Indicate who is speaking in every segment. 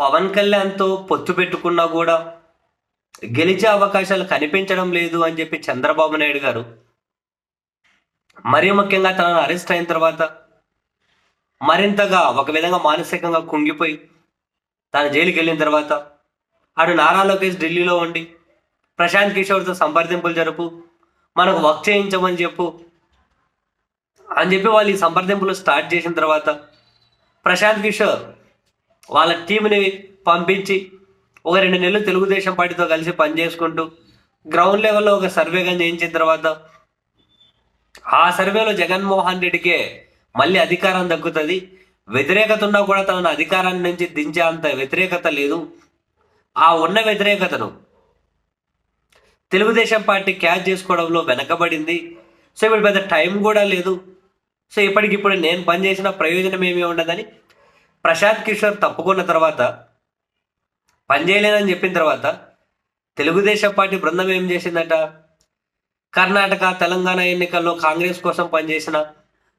Speaker 1: పవన్ కళ్యాణ్తో పొత్తు పెట్టుకున్నా కూడా గెలిచే అవకాశాలు కనిపించడం లేదు అని చెప్పి చంద్రబాబు నాయుడు గారు. మరీ ముఖ్యంగా తనను అరెస్ట్ అయిన తర్వాత మరింతగా ఒక విధంగా మానసికంగా కుంగిపోయి తన జైలుకి వెళ్ళిన తర్వాత అటు నారా లోకేష్ ఢిల్లీలో ఉండి ప్రశాంత్ కిషోర్తో సంప్రదింపులు జరుపు మనకు వర్క్ చేయించమని చెప్పు అని చెప్పి వాళ్ళు ఈ సంప్రదింపులు స్టార్ట్ చేసిన తర్వాత ప్రశాంత్ కిషోర్ వాళ్ళ టీంని పంపించి ఒక రెండు నెలలు తెలుగుదేశం పార్టీతో కలిసి పనిచేసుకుంటూ గ్రౌండ్ లెవెల్లో ఒక సర్వేగా చేయించిన తర్వాత ఆ సర్వేలో జగన్మోహన్ రెడ్డికే మళ్ళీ అధికారం దక్కుతుంది. వ్యతిరేకత ఉన్నా కూడా తనను అధికారాన్ని నుంచి దించే అంత వ్యతిరేకత లేదు. ఆ ఉన్న వ్యతిరేకతను తెలుగుదేశం పార్టీ క్యాచ్ చేసుకోవడంలో వెనకబడింది. సో ఇప్పుడు పెద్ద టైం కూడా లేదు. సో ఇప్పటికిప్పుడు నేను పనిచేసిన ప్రయోజనం ఏమీ ఉండదని ప్రశాంత్ కిషోర్ తప్పుకున్న తర్వాత పనిచేయలేదని చెప్పిన తర్వాత తెలుగుదేశం పార్టీ బృందం ఏం చేసిందట? కర్ణాటక తెలంగాణ ఎన్నికల్లో కాంగ్రెస్ కోసం పనిచేసిన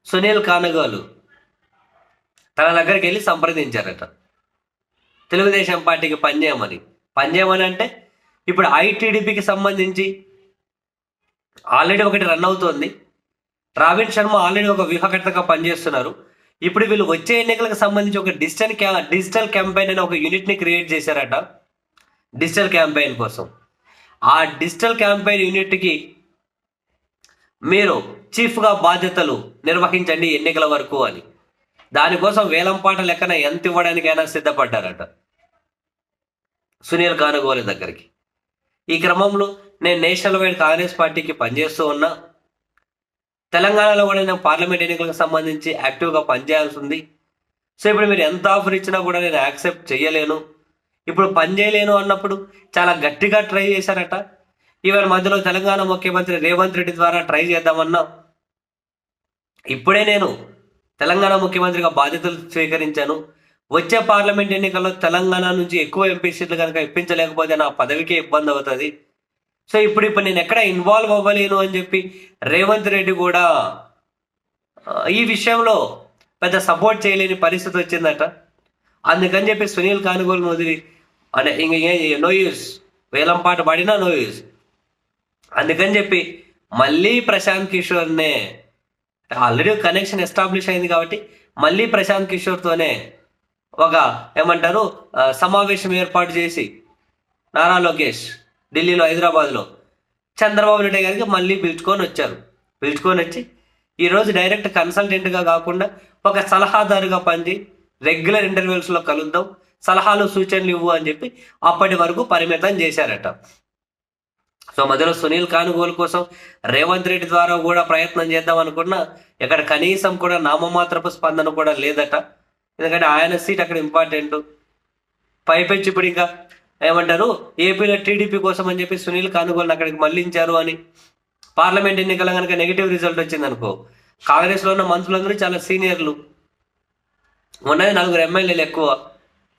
Speaker 1: సునీల్ కానగాలు తన దగ్గరికి వెళ్ళి సంప్రదించారట. తెలుగుదేశం పార్టీకి పనిచేయమని పనిచేయమని అంటే ఇప్పుడు ఐటీడీపీకి సంబంధించి ఆల్రెడీ ఒకటి రన్ అవుతోంది. రాబిన్ శర్మ ఆల్రెడీ ఒక వ్యూహకర్తగా పనిచేస్తున్నారు. ఇప్పుడు వీళ్ళు వచ్చే ఎన్నికలకు సంబంధించి ఒక డిజిటల్ క్యా డిజిటల్ క్యాంపెయిన్ అనే ఒక యూనిట్ని క్రియేట్ చేశారట. డిజిటల్ క్యాంపెయిన్ కోసం. ఆ డిజిటల్ క్యాంపెయిన్ యూనిట్కి మీరు చీఫ్గా బాధ్యతలు నిర్వహించండి ఎన్నికల వరకు అని. దానికోసం వేలంపాట లెక్కన ఎంత ఇవ్వడానికైనా సిద్ధపడ్డారట. సునీల్ కానుగోలు దగ్గరికి. ఈ క్రమంలో నేను నేషనల్ వైడ్ కాంగ్రెస్ పార్టీకి పనిచేస్తూ ఉన్నా. తెలంగాణలో కూడా నేను పార్లమెంట్ ఎన్నికలకు సంబంధించి యాక్టివ్గా పనిచేయాల్సి ఉంది సో ఇప్పుడు మీరు ఎంత ఆఫర్ ఇచ్చినా కూడా నేను యాక్సెప్ట్ చేయలేను. ఇప్పుడు పని చేయలేను అన్నప్పుడు చాలా గట్టిగా ట్రై చేశారట. ఈవెన్ మధ్యలో తెలంగాణ ముఖ్యమంత్రి రేవంత్ రెడ్డి ద్వారా ట్రై చేద్దామన్నా ఇప్పుడే నేను తెలంగాణ ముఖ్యమంత్రిగా బాధ్యతలు స్వీకరించాను. వచ్చే పార్లమెంట్ ఎన్నికల్లో తెలంగాణ నుంచి ఎక్కువ ఎంపీ సీట్లు కనుక ఇప్పించలేకపోతే నా పదవికే ఇబ్బంది అవుతుంది. సో ఇప్పుడు ఇప్పుడు నేను ఎక్కడ ఇన్వాల్వ్ అవ్వలేను అని చెప్పి రేవంత్ రెడ్డి కూడా ఈ విషయంలో పెద్ద సపోర్ట్ చేయలేని పరిస్థితి వచ్చిందట. అందుకని చెప్పి సునీల్ కానుగోలు మొదలి అనే ఇంక ఏ- నో యూస్ వేలం పాట పడినా నో యూస్ అందుకని చెప్పి మళ్ళీ ప్రశాంత్ కిషోర్నే ఆల్రెడీ కనెక్షన్ ఎస్టాబ్లిష్ అయింది కాబట్టి మళ్ళీ ప్రశాంత్ కిషోర్తోనే ఒక ఏమంటారు సమావేశం ఏర్పాటు చేసి నారా లోకేష్ ఢిల్లీలో హైదరాబాద్లో. చంద్రబాబు నాయుడు గారికి మళ్ళీ పిలుచుకొని వచ్చారు. పిలుచుకొని వచ్చి ఈరోజు డైరెక్ట్ కన్సల్టెంట్గా కాకుండా ఒక సలహాదారుగా పనిచేయి. రెగ్యులర్ ఇంటర్వ్యూస్లో కలుద్దాం. సలహాలు సూచనలు ఇవ్వు అని చెప్పి అప్పటి వరకు పరిమితం చేశారట. సో మధ్యలో సునీల్ కానుగోలు కోసం రేవంత్ రెడ్డి ద్వారా కూడా ప్రయత్నం చేద్దాం అనుకున్నా ఇక్కడ కనీసం కూడా నామమాత్రపు స్పందన కూడా లేదట. ఎందుకంటే ఆయన సీట్ అక్కడ ఇంపార్టెంట్. పైపెచ్చి ఇప్పుడు ఇంకా ఏమంటారు? ఏపీలో టీడీపీ కోసం అని చెప్పి సునీల్ కానుగోలు అక్కడికి మళ్ళించారు అని. పార్లమెంట్ ఎన్నికల కనుక నెగిటివ్ రిజల్ట్ వచ్చింది అనుకో కాంగ్రెస్లో ఉన్న మంత్రులందరూ చాలా సీనియర్లు. ఉన్నది నలుగురు ఎమ్మెల్యేలు ఎక్కువ.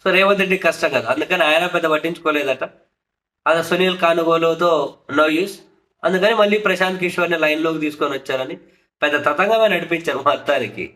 Speaker 1: సో రేవంత్ రెడ్డి కష్టం కదా. అందుకని ఆయన పెద్ద పట్టించుకోలేదట. అది సునీల్ కానుగోలుతో నో యూస్ అందుకని మళ్ళీ ప్రశాంత్ కిషోర్ని లైన్లోకి తీసుకొని వచ్చారని పెద్ద తతంగమే నడిపించారు మొత్తానికి